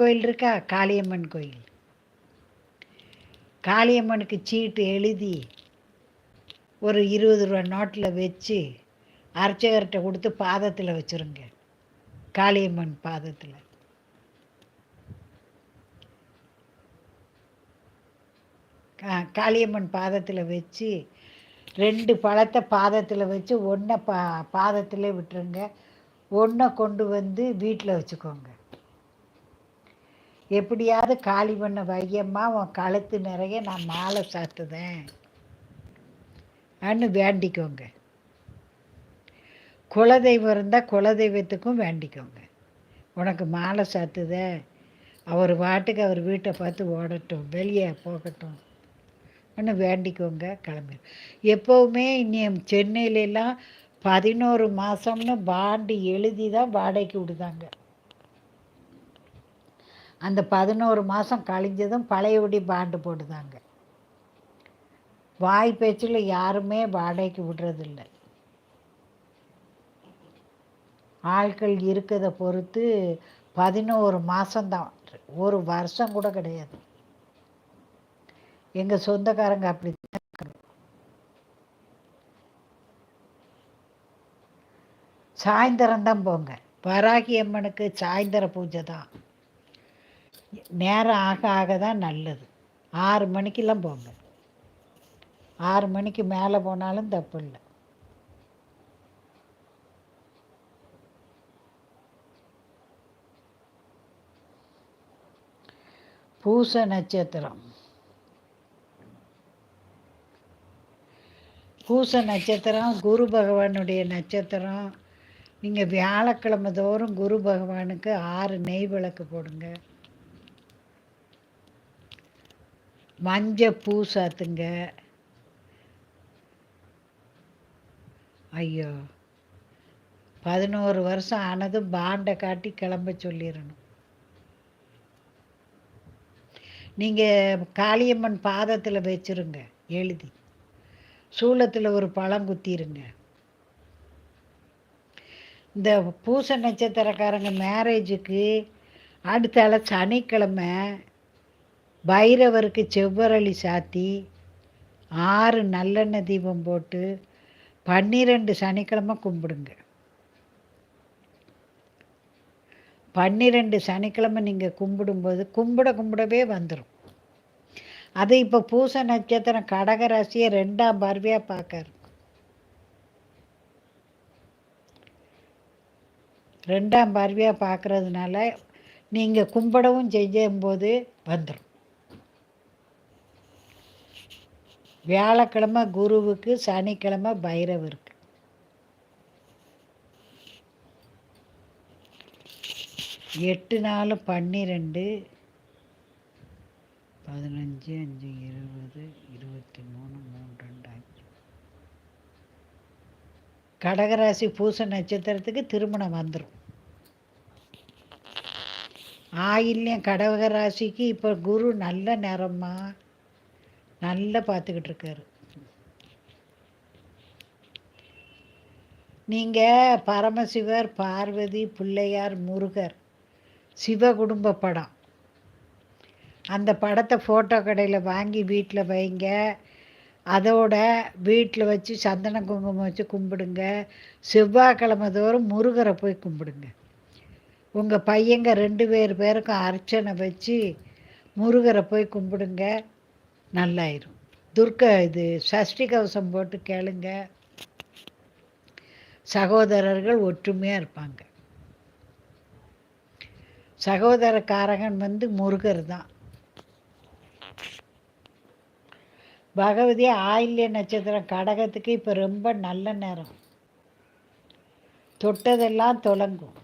கோயில் இருக்கா? காளியம்மன் கோயில். காளியம்மனுக்கு சீட்டு எழுதி ஒரு இருபது ரூபா நோட்டில் வச்சு அர்ச்சகர்கிட்ட கொடுத்து பாதத்தில் வச்சுருங்க. காளியம்மன் பாதத்தில். காளியம்மன் பாதத்தில் வச்சு ரெண்டு பழத்தை பாதத்தில் வச்சு ஒன்றை பா பாதத்தில் விட்டுருங்க. ஒன்றை கொண்டு வந்து வீட்டில் வச்சுக்கோங்க. எப்படியாவது காளி பண்ண வையம்மா உன் கழுத்து நிறைய நான் மாலை சாத்துதேன். அன்னு வேண்டிக்கோங்க. குலதெய்வம் இருந்தால் குலதெய்வத்துக்கும் வேண்டிக்கோங்க. உனக்கு மாலை சாத்துத. அவர் வாட்டுக்கு அவர் வீட்டை பார்த்து ஓடட்டும் வெளியே போகட்டும். ஒன்று வேண்டிக்கோங்க கிளம்பி. எப்போவுமே இனி சென்னையிலலாம் பதினோரு மாதம்னு பாண்டு எழுதி தான் வாடகைக்கு விடுதாங்க. அந்த பதினோரு மாதம் கழிஞ்சதும் பழையபடி பாண்டு போடுதாங்க வாய் பேச்சில் யாருமே வாடகைக்கு விடுறதில்ல. ஆட்கள் இருக்கிறத பொறுத்து பதினோரு மாதம்தான் ஒரு வருஷம் கூட கிடையாது. எங்கள் சொந்தக்காரங்க அப்படி சாயந்தரம் தான் போங்க. வராகி அம்மனுக்கு சாயந்தர பூஜை தான் நேரம் ஆக ஆக தான் நல்லது. ஆறு மணிக்கெல்லாம் போங்க. ஆறு மணிக்கு மேலே போனாலும் தப்பு இல்லை. பூச நட்சத்திரம். பூச நட்சத்திரம் குரு பகவானுடைய நட்சத்திரம். நீங்கள் வியாழக்கிழமை தோறும் குரு பகவானுக்கு ஆறு நெய் விளக்கு போடுங்க. மஞ்சள் பூ சாத்துங்க ஐயோ. பதினோரு வருஷம் ஆனதும் பாண்டை காட்டி கிளம்ப சொல்லிடணும் நீங்கள் காளியம்மன் பாதத்தில் வச்சுருங்க எழுதி. சூளத்தில் ஒரு பழம் குத்திருங்க. இந்த பூச நட்சத்திரக்காரங்க மேரேஜுக்கு அடுத்தால சனிக்கிழமை பைரவருக்கு செவ்வரளி சாத்தி ஆறு நல்லெண்ணெய் தீபம் போட்டு பன்னிரெண்டு சனிக்கிழமை கும்பிடுங்க. பன்னிரெண்டு சனிக்கிழமை நீங்கள் கும்பிடும்போது கும்பிட கும்பிடவே வந்துடும் அது இப்போ பூச நட்சத்திரம் கடகராசியை ரெண்டாம் பார்வையாக பார்க்காரு ரெண்டாம் பார்வையாக பார்க்குறதுனால நீங்கள் கும்பிடவும் செய்யும்போது வந்துடும் வியாழக்கிழமை குருவுக்கு சனிக்கிழமை பைரவருக்கு. எட்டு நாலு பன்னிரெண்டு பதினஞ்சு அஞ்சு இருபது இருபத்தி மூணு மூணு ரெண்டாயிரம் கடகராசி பூச நட்சத்திரத்துக்கு திருமணம் வந்துடும் ஆயில்யம் கடகராசிக்கு இப்போ குரு நல்ல நேரமாக நல்லா பார்த்துக்கிட்டு இருக்காரு நீங்கள் பரமசிவர் பார்வதி பிள்ளையார் முருகர் சிவ குடும்ப படம். அந்த படத்தை ஃபோட்டோ கடையில் வாங்கி வீட்டில் வைங்க. அதோட வீட்டில் வச்சு சந்தன குங்குமம் வச்சு கும்பிடுங்க. செவ்வாய்க்கிழமை தோறும் முருகரை போய் கும்பிடுங்க. உங்கள் பையங்க ரெண்டு பேர் பேருக்கும் அர்ச்சனை வச்சு முருகரை போய் கும்பிடுங்க. நல்லாயிரும். துர்க்க இது சஷ்டி கவசம் போட்டு கேளுங்க. சகோதரர்கள் ஒற்றுமையாக இருப்பாங்க. சகோதரக்காரகன் வந்து முருகர் தான். பகவதி ஆயில்ய நட்சத்திரம் கடகத்துக்கு இப்போ ரொம்ப நல்ல நேரம். தொட்டதெல்லாம் தொடங்கும்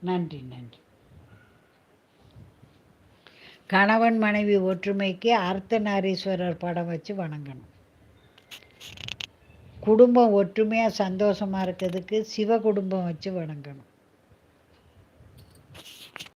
நன்றி நன்றி. கணவன் மனைவி ஒற்றுமைக்கு அர்த்தநாரீஸ்வரர் படம் வச்சு வணங்கணும். குடும்பம் ஒற்றுமையாக சந்தோஷமாக இருக்கிறதுக்கு சிவ குடும்பம் வச்சு வணங்கணும்.